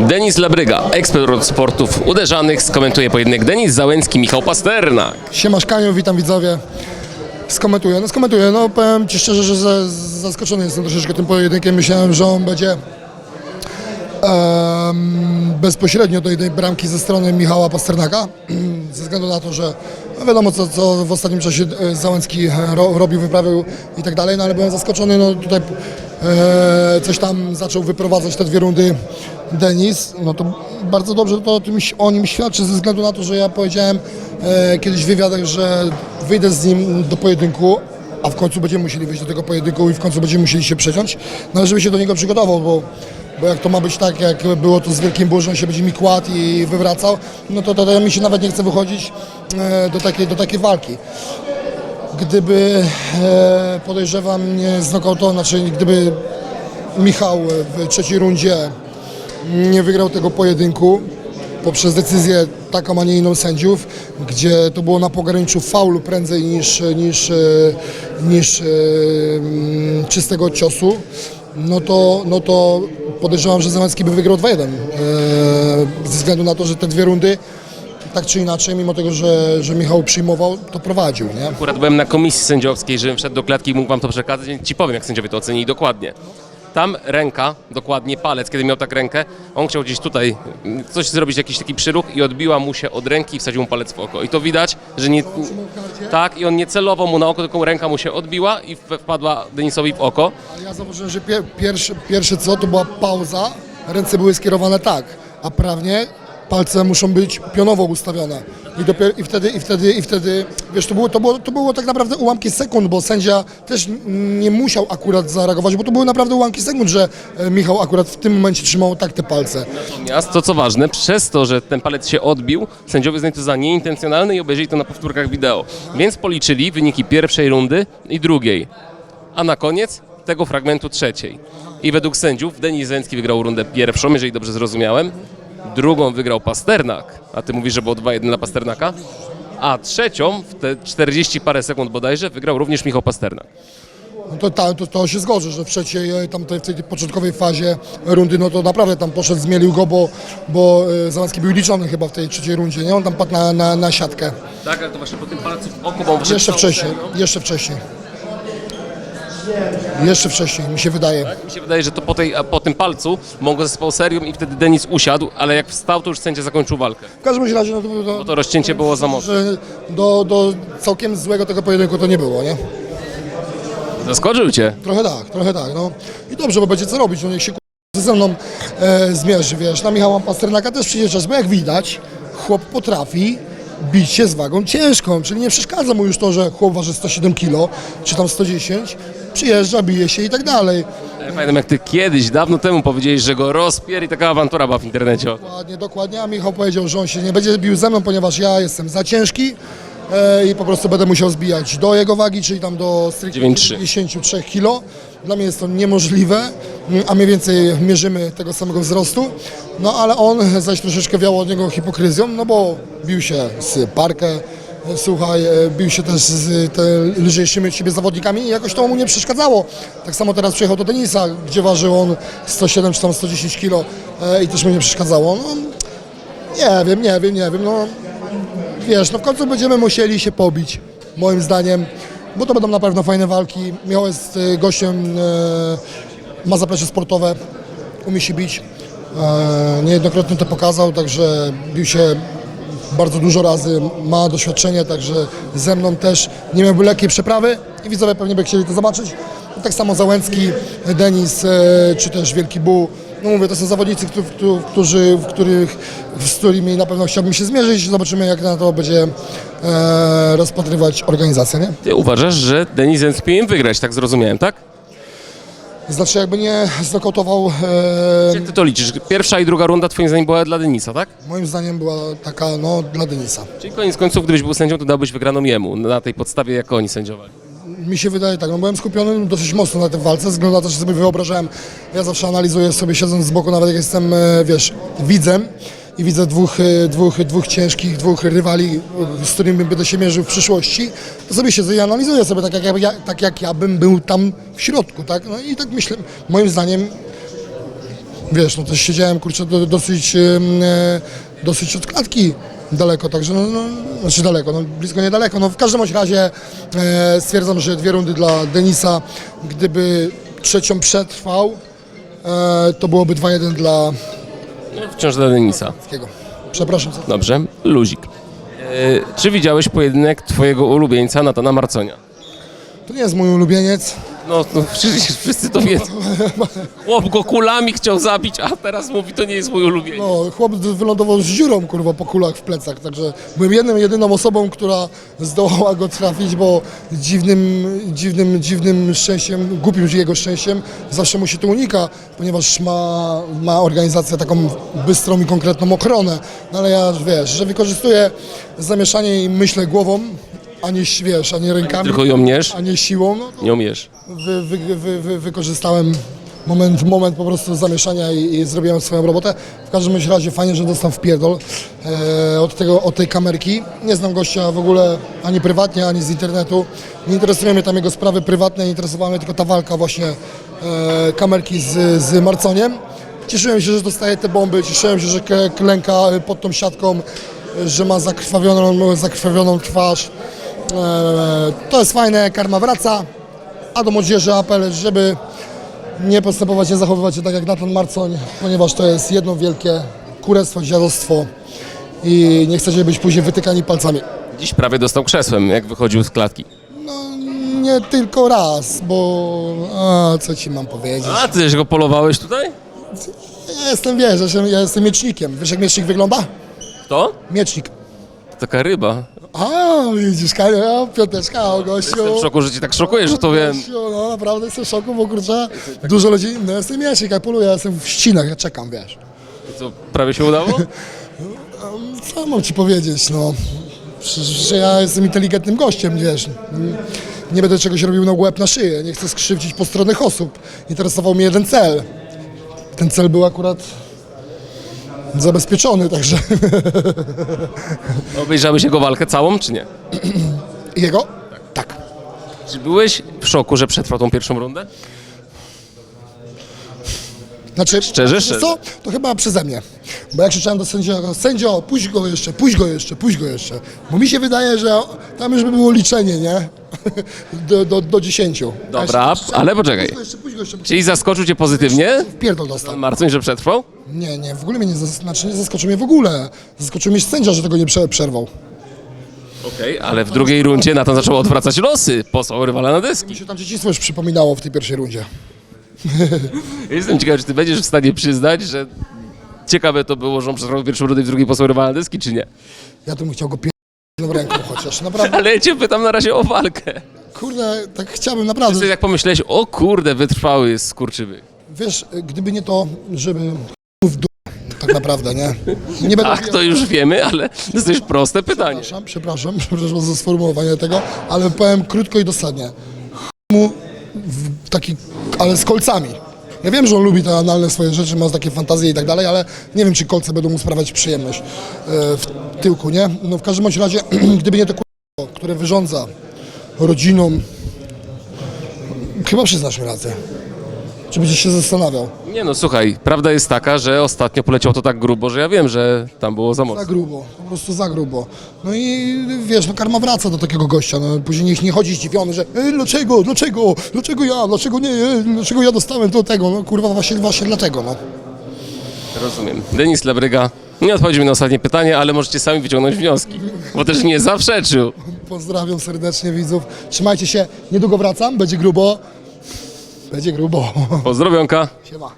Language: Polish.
Denis Labryga, ekspert od sportów uderzanych, skomentuje pojedynek Denis Załęcki, Michał Pasternak. Siemasz Kaniu, witam widzowie. Skomentuję, no skomentuję, no powiem Ci szczerze, że za- zaskoczony jestem troszeczkę tym pojedynkiem. Myślałem, że on będzie em, bezpośrednio do jednej bramki ze strony Michała Pasternaka, ze względu na to, że no wiadomo co, co w ostatnim czasie e, Załęcki ro, robił, wyprawił i tak dalej, no ale byłem zaskoczony, no tutaj e, coś tam zaczął wyprowadzać te dwie rundy Denis, no to bardzo dobrze to o, tym, o nim świadczy ze względu na to, że ja powiedziałem e, kiedyś w wywiadach, że wyjdę z nim do pojedynku, a w końcu będziemy musieli wyjść do tego pojedynku i w końcu będziemy musieli się przeciąć, no ale żeby się do niego przygotował, bo, bo jak to ma być tak, jak było to z Wielkim Burzem, się będzie mi kładł i wywracał, no to, to, mi się nawet nie chce wychodzić e, do, takiej, do takiej walki. Gdyby e, podejrzewam nie znokautował, znaczy gdyby Michał w trzeciej rundzie nie wygrał tego pojedynku poprzez decyzję taką, a nie inną sędziów, gdzie to było na pograniczu faulu prędzej niż, niż, e, niż e, mm, czystego ciosu, no to, no to podejrzewam, że Załęcki by wygrał 2-1. E, ze względu na to, że te dwie rundy tak czy inaczej, mimo tego, że, że Michał przyjmował, to prowadził. Nie? Akurat byłem na komisji sędziowskiej, żebym wszedł do klatki i mógł wam to przekazać, więc ci powiem, jak sędziowie to ocenili dokładnie. Tam ręka, dokładnie palec, kiedy miał tak rękę, on chciał gdzieś tutaj mm, coś zrobić, jakiś taki przyruch i odbiła mu się od ręki i wsadził mu palec w oko. I to widać, że nie... Tak, i on nie celował mu na oko, tylko ręka mu się odbiła i wpadła Denisowi w oko. Ja zauważyłem, że pier, pierwsze, pierwsze co to była pauza, ręce były skierowane tak, a prawnie palce muszą być pionowo ustawione. I, dopiero, i, wtedy, i, wtedy, I wtedy, wiesz, to było, to, było, to było tak naprawdę ułamki sekund, bo sędzia też nie musiał akurat zareagować, bo to były naprawdę ułamki sekund, że e, Michał akurat w tym momencie trzymał tak te palce. Natomiast to co ważne, przez to, że ten palec się odbił, sędziowie uznali to za nieintencjonalne i obejrzeli to na powtórkach wideo. Więc policzyli wyniki pierwszej rundy i drugiej, a na koniec tego fragmentu trzeciej. I według sędziów Denis Zęcki wygrał rundę pierwszą, jeżeli dobrze zrozumiałem. Drugą wygrał Pasternak, a ty mówisz, że było 2-1 dla Pasternaka. A trzecią, w te 40 parę sekund bodajże, wygrał również Michał Pasternak. No to, ta, to, to się zgodzę, że w trzeciej, e, tam tej, w tej początkowej fazie rundy, no to naprawdę tam poszedł, zmielił go, bo, bo e, Załęcki był liczony chyba w tej trzeciej rundzie, nie? On tam padł na, na, na siatkę. Tak, ale to właśnie po tym palcu w oku, bo on Jeszcze wcześniej, jeszcze wcześniej. Jeszcze wcześniej, mi się wydaje. Mi się wydaje, że to po, tej, po tym palcu mogło zespoł serią i wtedy Denis usiadł, ale jak wstał, to już sędzia zakończył walkę. W każdym razie, no to, to, Bo to rozcięcie było za mocne. że do, do całkiem złego tego pojedynku to nie było, nie? Zaskoczył cię. Trochę tak, trochę tak, no. I dobrze, bo będzie co robić, no niech się ku- ze mną e, zmierzy, wiesz. Na Michała Pasternaka też przyjdzie czas, bo jak widać, chłop potrafi bić się z wagą ciężką, czyli nie przeszkadza mu już to, że chłop waży 107 kg, czy tam 110, przyjeżdża, bije się i tak dalej. Ja pamiętam jak ty kiedyś, dawno temu powiedziałeś, że go rozpier i taka awantura była w internecie. Dokładnie, dokładnie, a Michał powiedział, że on się nie będzie bił ze mną, ponieważ ja jestem za ciężki e, i po prostu będę musiał zbijać do jego wagi, czyli tam do stricte 9,3. 93 kg. Dla mnie jest to niemożliwe, mm, a mniej więcej mierzymy tego samego wzrostu. No ale on zaś troszeczkę wiało od niego hipokryzją, no bo bił się z Parkę, słuchaj, e, bił się też z te lżejszymi od siebie zawodnikami i jakoś to mu nie przeszkadzało. Tak samo teraz przyjechał do tenisa, gdzie ważył on 107 czy tam 110 kg e, i też mu nie przeszkadzało. No, nie wiem, nie wiem, nie wiem, no wiesz, no w końcu będziemy musieli się pobić, moim zdaniem, bo to będą na pewno fajne walki. Michał jest e, gościem, ma zaplecze sportowe, umie się bić, niejednokrotnie to pokazał, także bił się bardzo dużo razy, ma doświadczenie, także ze mną też nie miałby lekkiej przeprawy i widzowie pewnie by chcieli to zobaczyć. Tak samo Załęcki, Denis e, czy też Wielki Bu. No mówię, to są zawodnicy, którzy, w których, z którymi na pewno chciałbym się zmierzyć. Zobaczymy, jak na to będzie e, rozpatrywać organizacja, nie? Ty uważasz, że Denis Zęcki powinien wygrać, tak zrozumiałem, tak? Znaczy, jakby nie znokautował, e, Jak ty to liczysz? Pierwsza i druga runda twoim zdaniem była dla Denisa, tak? moim zdaniem była taka, no, dla Denisa. Czyli koniec końców, gdybyś był sędzią, to dałbyś wygraną jemu, na tej podstawie, jak oni sędziowali. Mi się wydaje tak, no byłem skupiony dosyć mocno na tej walce, na to, że sobie wyobrażałem, ja zawsze analizuję sobie siedząc z boku, nawet jak jestem, e, wiesz, widzem i widzę dwóch, e, dwóch, dwóch ciężkich, dwóch rywali, z którymi będę się mierzył w przyszłości, to sobie i analizuję sobie tak, jak ja, tak jak ja bym był tam w środku, tak? No i tak myślę, moim zdaniem wiesz, no też siedziałem, kurczę, do, dosyć, e, dosyć od klatki daleko, także no, no, znaczy daleko, no blisko niedaleko, no w każdym razie e, stwierdzam, że dwie rundy dla Denisa, gdyby trzecią przetrwał, to byłoby 2-1 dla wciąż dla Denisa. Przepraszam. za- Dobrze, luzik. E, czy widziałeś pojedynek twojego ulubieńca Natana Marconia? To nie jest mój ulubieniec. No, no przecież wszyscy to wiedzą. Chłop go kulami chciał zabić, a teraz mówi, to nie jest mój ulubieniec. No, chłop wylądował z dziurą, kurwa, po kulach w plecach, także byłem jedną, jedyną osobą, która zdołała go trafić, bo dziwnym, dziwnym, dziwnym szczęściem, głupim jego szczęściem, zawsze mu się to unika, ponieważ ma, ma organizację taką bystrą i konkretną ochronę, no ale ja, wiesz, że wykorzystuję zamieszanie i myślę głową, a nie, wiesz, a nie rękami, Tylko ją miesz, a nie siłą, no to nie umiesz. Wy, wy, wy, wy, wykorzystałem moment, moment po prostu zamieszania i, i zrobiłem swoją robotę. W każdym razie fajnie, że dostał w pierdol e, od, tego, od tej kamerki. Nie znam gościa w ogóle ani prywatnie, ani z internetu. Nie interesują mnie tam jego sprawy prywatne, interesowała mnie tylko ta walka właśnie e, kamerki z, z Marconiem. Cieszyłem się, że dostaje te bomby, cieszyłem się, że klęka pod tą siatką, że ma zakrwawioną, zakrwawioną twarz. E, to jest fajne, karma wraca. A do młodzieży apel, żeby nie postępować, nie zachowywać się tak jak Nathan Marcoń, ponieważ to jest jedno wielkie kurestwo, dziadostwo i nie chcecie być później wytykani palcami. Dziś prawie dostał krzesłem, jak wychodził z klatki. No nie tylko raz, bo a, co ci mam powiedzieć? A, ty też go polowałeś tutaj? Ja jestem, wiesz, ja jestem, ja jestem miecznikiem. Wiesz jak miecznik wygląda? Kto? Miecznik. Taka ryba. A, widzisz, Kania, piąteczka, o gościu. Jestem w szoku, że cię tak szokuje, że to wiem. Gościu, No naprawdę jestem w szoku, bo kurczę, dużo ludzi, no jestem miecznik, ja poluję, ja jestem w ścinach, ja czekam, wiesz. Co, prawie się udało? Co mam ci powiedzieć, no. Przecież że ja jestem inteligentnym gościem, wiesz. Nie będę czegoś robił na łeb na szyję. Nie chcę skrzywdzić postronnych osób. Interesował mnie jeden cel. Ten cel był akurat zabezpieczony, także Obejrzałeś jego walkę całą, czy nie? jego? Tak. Czy byłeś w szoku, że przetrwał tą pierwszą rundę? Znaczy, Szczerze, szczerze. co? To chyba przeze mnie. Bo ja krzyczałem do sędziego, sędzio, puść go jeszcze, puść go jeszcze, puść go jeszcze. Bo mi się wydaje, że tam już by było liczenie, nie? Do, do, do 10. Dobra, ale poczekaj. Jeszcze, go jeszcze. Czyli zaskoczył cię pozytywnie W pierdol dostał. Marcoń, że przetrwał? Nie, nie, w ogóle mnie nie, zas- znaczy nie zaskoczył mnie w ogóle. Zaskoczył mnie sędzia, że tego nie prze, przerwał. Okej, ale w drugiej rundzie Natan zaczął odwracać losy. Posłał rywala na deski. Mi się tam dzieciństwo już przypominało w tej pierwszej rundzie. Jestem ciekaw, czy ty będziesz w stanie przyznać, że ciekawe to było, że on przetrwał pierwszą rundę i w drugiej posłał rywala na deski, czy nie? Ja to bym chciał go pierdolną ręką chociaż, naprawdę. Ale ja cię pytam na razie o walkę. Kurde, tak chciałbym, Ty naprawdę. jak pomyślałeś, o kurde, wytrwały jest skurczywy. Wiesz, gdyby nie to, żeby w dół, tak naprawdę, nie? Nie będę Tak, to już wiemy, ale to jest proste pytanie. Przepraszam, przepraszam, przepraszam za sformułowanie tego, ale powiem krótko i dosadnie. Mu w taki, ale z kolcami. Ja wiem, że on lubi te analne swoje rzeczy, ma takie fantazje i tak dalej, ale nie wiem, czy kolce będą mu sprawiać przyjemność e, w tyłku, nie? No w każdym bądź razie, gdyby nie to k***o, które wyrządza rodzinom, chyba przyznasz mi rację. Czy będziesz się zastanawiał? Nie no, słuchaj, prawda jest taka, że ostatnio poleciał to tak grubo, że ja wiem, że tam było za Za mocno. grubo, po prostu za grubo. No i wiesz, no karma wraca do takiego gościa, no później niech nie chodzi zdziwiony, że e, dlaczego, dlaczego, dlaczego ja, dlaczego nie, e, dlaczego ja dostałem do tego, no kurwa właśnie, właśnie dlatego, no. Rozumiem. Denis Lebryga nie odpowiedział mi na ostatnie pytanie, ale możecie sami wyciągnąć wnioski, bo też nie zaprzeczył. Pozdrawiam serdecznie widzów, trzymajcie się, niedługo wracam, będzie grubo, będzie grubo, Pozdrowionka. siema.